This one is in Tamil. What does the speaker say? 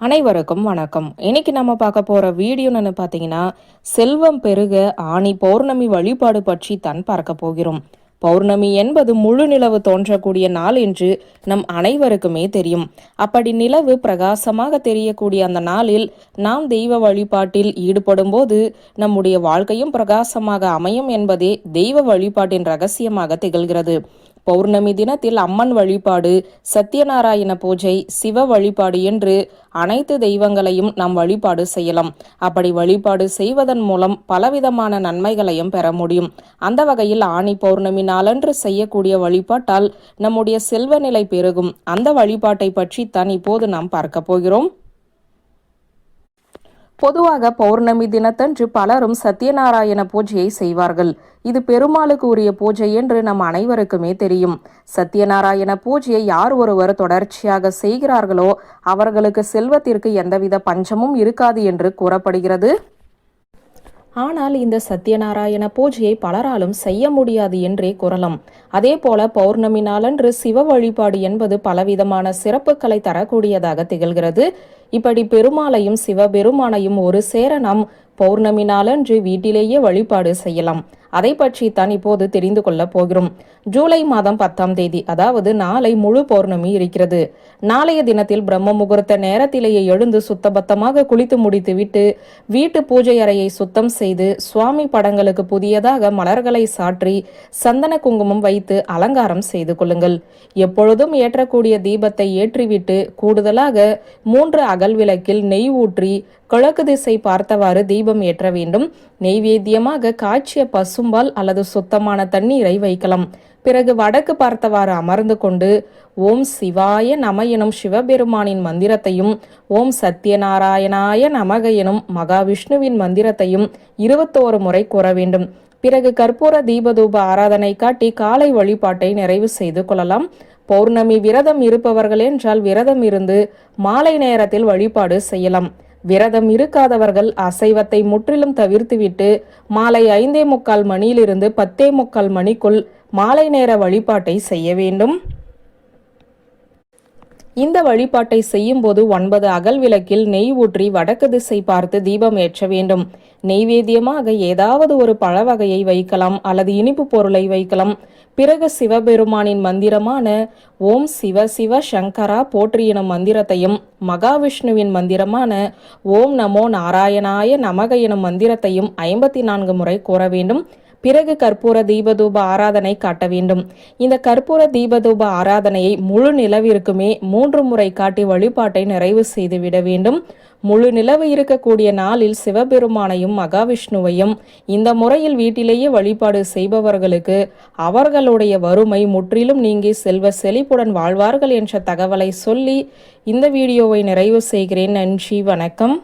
அனைவருக்கும் வணக்கம். இன்னைக்கு நம்ம பார்க்க போற வீடியோன்னு பார்த்தீங்கன்னா செல்வம் பெருக ஆணி பௌர்ணமி வழிபாடு பற்றி தான் பார்க்க போகிறோம். பௌர்ணமி என்பது முழு நிலவு தோன்றக்கூடிய நாள் என்று நம் அனைவருக்குமே தெரியும். அப்படி நிலவு பிரகாசமாக தெரியக்கூடிய அந்த நாளில் நாம் தெய்வ வழிபாட்டில் ஈடுபடும் போது நம்முடைய வாழ்க்கையும் பிரகாசமாக அமையும் என்பதே தெய்வ வழிபாட்டின் ரகசியமாக திகழ்கிறது. பௌர்ணமி தினத்தில் அம்மன் வழிபாடு சத்யநாராயண பூஜை சிவ வழிபாடு என்று அனைத்து தெய்வங்களையும் நாம் வழிபாடு செய்யலாம். அப்படி வழிபாடு செய்வதன் மூலம் பலவிதமான நன்மைகளையும் பெற முடியும். அந்த வகையில் ஆணி பௌர்ணமி நாளன்று செய்யக்கூடிய வழிபாட்டால் நம்முடைய செல்வ நிலை பெருகும். அந்த வழிபாட்டை பற்றி தான் இப்போது நாம் பார்க்க போகிறோம். பொதுவாக பௌர்ணமி தினத்தன்று பலரும் சத்யநாராயண பூஜையை செய்வார்கள். இது பெருமாளுக்கு உரிய பூஜை என்று நம் அனைவருக்குமே தெரியும். சத்யநாராயண பூஜையை யார் ஒருவர் தொடர்ச்சியாக செய்கிறார்களோ அவர்களுக்கு செல்வத்திற்கு எந்தவித பஞ்சமும் இருக்காது என்று கூறப்படுகிறது. ஆனால் இந்த சத்யநாராயண பூஜையை பலராலும் செய்ய முடியாது என்றே கூறலாம் அதேபோல பௌர்ணமி நாளன்று சிவ வழிபாடு என்பது பலவிதமான சிறப்புகளை தரக்கூடியதாக திகழ்கிறது. இப்படி பெருமாளையும் சிவபெருமானையும் ஒரு சேர நாம் பௌர்ணமி நாளன்று வீட்டிலேயே வழிபாடு செய்யலாம். அதை பற்றி தான் இப்போது தெரிந்து கொள்ளப் போகிறோம். ஜூலை மாதம் பத்தாம் தேதி அதாவது நாளை முழு பௌர்ணமி இருக்கிறது. நாளைய தினத்தில் பிரம்ம முகூர்த்த நேரத்திலேயே எழுந்து சுத்தபத்தமாக குளித்து முடித்துவிட்டு வீட்டு பூஜை அறையை சுத்தம் செய்து சுவாமி படங்களுக்கு புதியதாக மலர்களை சாற்றி சந்தன குங்குமம் வைத்து அலங்காரம் செய்து கொள்ளுங்கள். எப்பொழுதும் ஏற்றக்கூடிய தீபத்தை ஏற்றிவிட்டு கூடுதலாக மூன்று அகல் விளக்கில் நெய் ஊற்றி கிழக்கு திசை பார்த்தவாறு தீபம் ஏற்ற வேண்டும். நெய்வேத்தியமாக காய்ச்சிய பசும்பால் அல்லது சுத்தமான தண்ணீரை வைக்கலாம். பிறகு வடக்கு பார்த்தவாறு அமர்ந்து கொண்டு ஓம் சிவாய நம எனும் சிவபெருமானின் மந்திரத்தையும் ஓம் சத்யநாராயணாய நமக எனும் மகாவிஷ்ணுவின் மந்திரத்தையும் இருபத்தோரு முறை கூற வேண்டும். பிறகு கற்பூர தீபதூப ஆராதனை காட்டி காலை வழிபாட்டை நிறைவு செய்து கொள்ளலாம். பௌர்ணமி விரதம் இருப்பவர்கள் என்றால் விரதம் இருந்து மாலை நேரத்தில் வழிபாடு செய்யலாம். விரதம் இருக்காதவர்கள் அசைவத்தை முற்றிலும் தவிர்த்துவிட்டு மாலை ஐந்தே முக்கால் மணியிலிருந்து பத்தே முக்கால் மணிக்குள் மாலை நேர வழிபாட்டை செய்ய வேண்டும். இந்த வழிபாட்டை செய்யும் போது ஒன்பது அகல் விளக்கில் நெய் ஊற்றி வடக்கு திசை பார்த்து தீபம் ஏற்ற வேண்டும். நெய்வேத்தியமாக ஏதாவது ஒரு பழ வகையை வைக்கலாம் அல்லது இனிப்பு பொருளை வைக்கலாம். பிறகு சிவபெருமானின் மந்திரமான ஓம் சிவ சிவ சங்கரா போற்றி எனும் மந்திரத்தையும் மகாவிஷ்ணுவின் மந்திரமான ஓம் நமோ நாராயணாய நமக எனும் மந்திரத்தையும் ஐம்பத்தி நான்கு முறை கூற வேண்டும். பிறகு கற்பூர தீபதூப ஆராதனை காட்ட வேண்டும். இந்த கற்பூர தீபதூப ஆராதனையை முழு நிலவிற்குமே மூன்று முறை காட்டி வழிபாட்டை நிறைவு செய்துவிட வேண்டும். முழு நிலவு இருக்கக்கூடிய நாளில் சிவபெருமானையும் மகாவிஷ்ணுவையும் இந்த முறையில் வீட்டிலேயே வழிபாடு செய்பவர்களுக்கு அவர்களுடைய வறுமை முற்றிலும் நீங்கி செல்வ செழிப்புடன் வாழ்வார்கள் என்ற தகவலை சொல்லி இந்த வீடியோவை நிறைவு செய்கிறேன். நன்றி வணக்கம்.